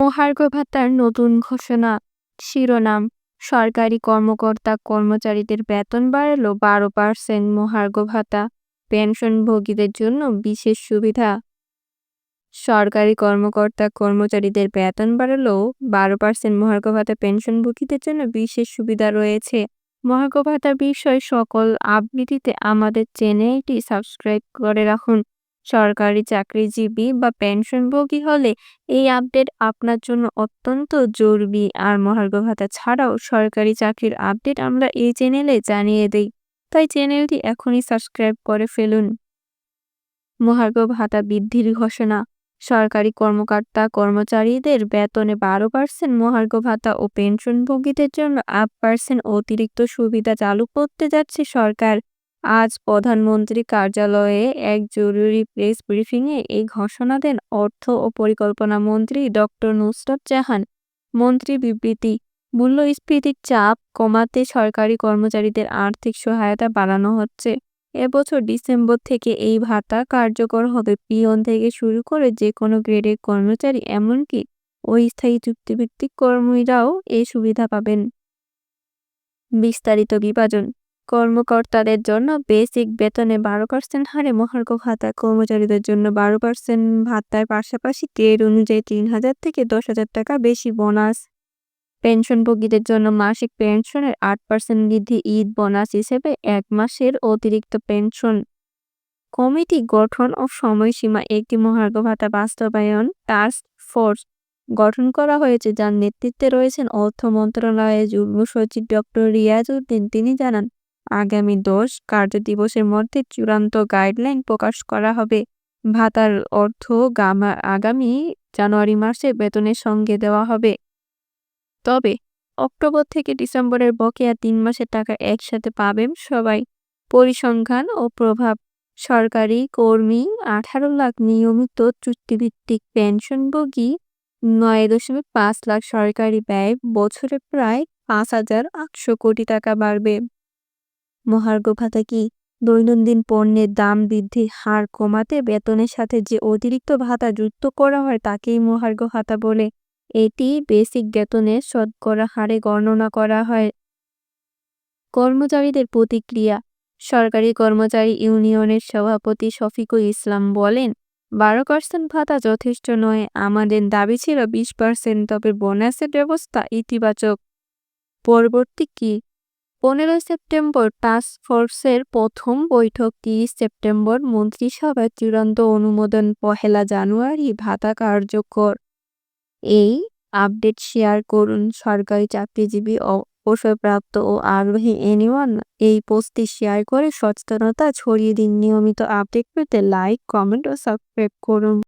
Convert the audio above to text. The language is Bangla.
মহার্ঘ ভাতার নতুন ঘোষণা। শিরোনাম, সরকারি কর্মকর্তা কর্মচারীদের বেতন বাড়ালো বারো পার্সেন্ট মহার্ঘ ভাতা পেনশনভোগীদের জন্য বিশেষ সুবিধা। সরকারি কর্মকর্তা কর্মচারীদের বেতন বাড়ালো বারো পার্সেন্ট মহার্ঘ ভাতা পেনশনভোগীদের জন্য বিশেষ সুবিধা রয়েছে। মহার্ঘ ভাতার বিষয় সকল আপডেটিতে আমাদের চ্যানেলটি সাবস্ক্রাইব করে রাখুন। সরকারি চাকরিজীবী বা পেনশনভোগী হলে এই আপডেট আপনার জন্য অত্যন্ত জরুরি। আর মহার্ঘ ভাতা ছাড়াও সরকারি চাকরির আপডেট আমরা এই চ্যানেলে জানিয়ে দিই। তাই চ্যানেলটি এখনই সাবস্ক্রাইব করে ফেলুন। মহার্ঘ ভাতা বৃদ্ধির ঘোষণা। সরকারি কর্মকর্তা কর্মচারীদের বেতনে বারো পার্সেন্ট মহার্ঘ ভাতা ও পেনশনভোগীদের জন্য আট পার্সেন্ট অতিরিক্ত সুবিধা চালু করতে যাচ্ছে সরকার। আজ প্রধানমন্ত্রী কার্যালয়ে এক জরুরি প্রেস ব্রিফিংয়ে এই ঘোষণা দেন অর্থ ও পরিকল্পনা মন্ত্রী ডক্টর নুসরত জাহান। মন্ত্রী বিবৃতি, মূল্যস্ফীতির চাপ কমাতে সরকারি কর্মচারীদের আর্থিক সহায়তা বাড়ানো হচ্ছে। এবছর ডিসেম্বর থেকে এই ভাতা কার্যকর হবে। পিয়ন থেকে শুরু করে যে কোনো গ্রেডের কর্মচারী, এমনকি অস্থায়ী চুক্তিভিত্তিক কর্মীরাও এই সুবিধা পাবেন। বিস্তারিত বিভাজন কর্মকর্তাদের জন্য বেসিক বেতনে বারো পার্সেন্ট হারে মহার্ঘ ভাতা কর্মচারীদের জন্য বারো পার্সেন্ট ভাতার পাশাপাশি গ্রেড অনুযায়ী তিন হাজার থেকে দশ হাজার টাকা বেশি বোনাস। পেনশনভোগীদের জন্য মাসিক পেনশনের আট পার্সেন্ট বৃদ্ধি ঈদ বোনাস হিসেবে এক মাসের অতিরিক্ত পেনশন। কমিটি গঠন ও সময়সীমা একটি মহার্ঘ ভাতা বাস্তবায়ন টাস্ক ফোর্স গঠন করা হয়েছে, যার নেতৃত্বে রয়েছেন অর্থ মন্ত্রণালয়ের যুগ্ম সচিব ডক্টর রিয়াজ উদ্দিন তিনি জানান আগামী দশ কার্য দিবসের মধ্যে চূড়ান্ত গাইডলাইন প্রকাশ করা হবে। ভাতার অর্থ গামা, আগামী জানুয়ারি মাসে বেতনের সঙ্গে দেওয়া হবে। তবে অক্টোবর থেকে ডিসেম্বরের বকেয়া তিন মাসের টাকা একসাথে পাবেন সবাই। পরিসংখ্যান ও প্রভাব, সরকারি কর্মী আঠারো লাখ নিয়মিত চুক্তিভিত্তিক পেনশনভোগী নয় দশমিক পাঁচ লাখ সরকারি ব্যয় বছরে প্রায় পাঁচ হাজার আটশো কোটি টাকা বাড়বে। মহার্ঘ ভাতা কি দৈনন্দিন পণ্যের দাম বৃদ্ধির হার কমাতে, বেতনের সাথে যে অতিরিক্ত ভাতা যুক্ত করা হয় তাকেই মহার্ঘ ভাতা বলে। এটি বেসিক বেতনে শতকরা হারে গণনা করা হয়। কর্মচারীদের প্রতিক্রিয়া, সরকারি কর্মচারী ইউনিয়নের সভাপতি শফিকুল ইসলাম বলেন, বারো পার্সেন্ট ভাতা যথেষ্ট নয়, আমাদের দাবি ছিল বিশ পার্সেন্ট, তবে বোনাসের ব্যবস্থা ইতিবাচক। পরবর্তী কি পনেরো সেপ্টেম্বর টাস্ক ফোর্সের প্রথম বৈঠক, তিরিশ সেপ্টেম্বর মন্ত্রিসভার চূড়ান্ত অনুমোদন, পহেলা জানুয়ারি ভাতা কার্যকর। এই আপডেট শেয়ার করুন, সরকারি চাকরিজীবী অবসরপ্রাপ্ত ও আগ্রহী এনিওয়ান এই পোস্টটি শেয়ার করে সচেতনতা ছড়িয়ে দিন। নিয়মিত আপডেট পেতে লাইক কমেন্ট ও সাবস্ক্রাইব করুন।